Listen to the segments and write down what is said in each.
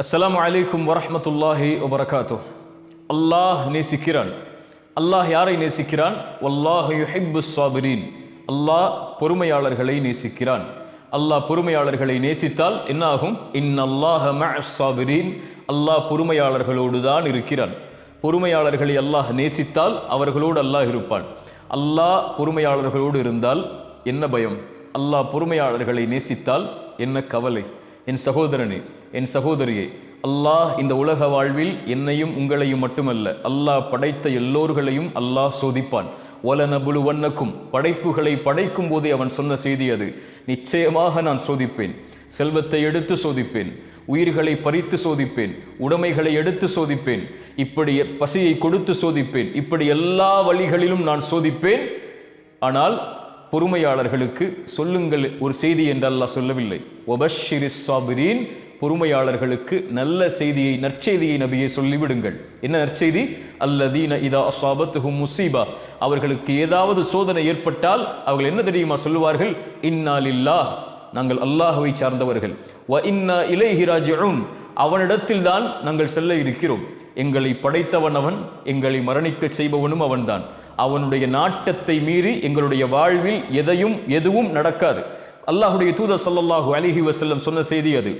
அஸ்லாம் அலைக்கும் வரமத்துல்லாஹி வபரகாத்து அல்லாஹ் நேசிக்கிறான் அல்லாஹ் யாரை நேசிக்கிறான் வல்லாஹ் யுஹிப்பு சாபிரீன் அல்லாஹ் பொறுமையாளர்களை நேசிக்கிறான் அல்லாஹ் பொறுமையாளர்களை நேசித்தால் என்ன ஆகும் இன்னல்லாஹ மஅஸ் சாபிரீன் அல்லாஹ் பொறுமையாளர்களோடு தான் இருக்கிறான் பொறுமையாளர்களை அல்லாஹ் நேசித்தால் அவர்களோடு அல்லாஹ் இருப்பான் அல்லாஹ் பொறுமையாளர்களோடு இருந்தால் என்ன பயம் அல்லாஹ் பொறுமையாளர்களை நேசித்தால் என்ன கவலை என் சகோதரனே என் சகோதரியே அல்லாஹ் இந்த உலக வாழ்வில் என்னையும் உங்களையும் மட்டுமல்ல அல்லாஹ் படைத்த எல்லோர்களையும் அல்லாஹ் சோதிப்பான். ஒலனபுலு வண்ணக்கும் படைப்புகளை படைக்கும் போதே அவன் சொன்ன செய்தி அது. நிச்சயமாக நான் சோதிப்பேன். செல்வத்தை எடுத்து சோதிப்பேன். உயிர்களை பறித்து சோதிப்பேன். உடைமைகளை எடுத்து சோதிப்பேன். இப்படி பசியை கொடுத்து சோதிப்பேன். இப்படி எல்லா வழிகளிலும் நான் சோதிப்பேன். ஆனால் பொறுமையாளர்களுக்கு சொல்லுங்கள் ஒரு செய்தி என்று அல்லாஹ் சொல்லவில்லை. ஒபஷிரி சாபிரீன் பொறுமையாளர்களுக்கு நல்ல செய்தியை நற்செய்தியை நபியை சொல்லிவிடுங்கள். என்ன நற்செய்தி? அல்லதீன இதா அசாபத்துஹும் முசீபா அவர்களுக்கு ஏதாவது சோதனை ஏற்பட்டால் அவர்கள் என்ன தெரியுமா சொல்லுவார்கள்? இன்னாலில்லா நாங்கள் அல்லாஹுவை சார்ந்தவர்கள். வ இன்னா இலைஹி அவனிடத்தில் தான் நாங்கள் செல்ல இருக்கிறோம். எங்களை படைத்தவன் அவன் எங்களை மரணிக்கச் செய்பவனும் அவன்தான். அவனுடைய நாட்டத்தை மீறி எங்களுடைய வாழ்வில் எதையும் எதுவும் நடக்காது. அல்லாஹுடைய தூதர் ஸல்லல்லாஹு அலிஹி வசல்லம் சொன்ன செய்தி அது.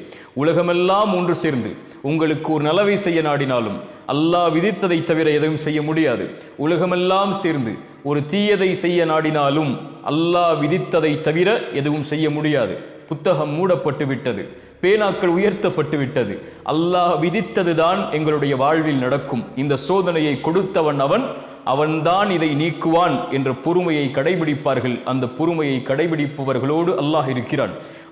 உலகமெல்லாம் ஒன்று சேர்ந்து உங்களுக்கு ஒரு நலவை செய்ய நாடினாலும் அல்லாஹ் விதித்ததை தவிர எதையும் செய்ய முடியாது. உலகமெல்லாம் சேர்ந்து ஒரு தீயதை செய்ய நாடினாலும் அல்லாஹ் விதித்ததை தவிர எதுவும் செய்ய முடியாது. புத்தகம் மூடப்பட்டு விட்டது. பேனாக்கள் உயர்த்தப்பட்டு விட்டது. அல்லாஹ் விதித்ததுதான் எங்களுடைய வாழ்வில் நடக்கும். இந்த சோதனையை கொடுத்தவன் அவன் அவன்தான் இதை நீக்குவான் என்ற பொறுமையை கடைபிடிப்பார்கள். அந்த பொறுமையை கடைபிடிப்பவர்களோடு அல்லாஹ் இருக்கிறான்.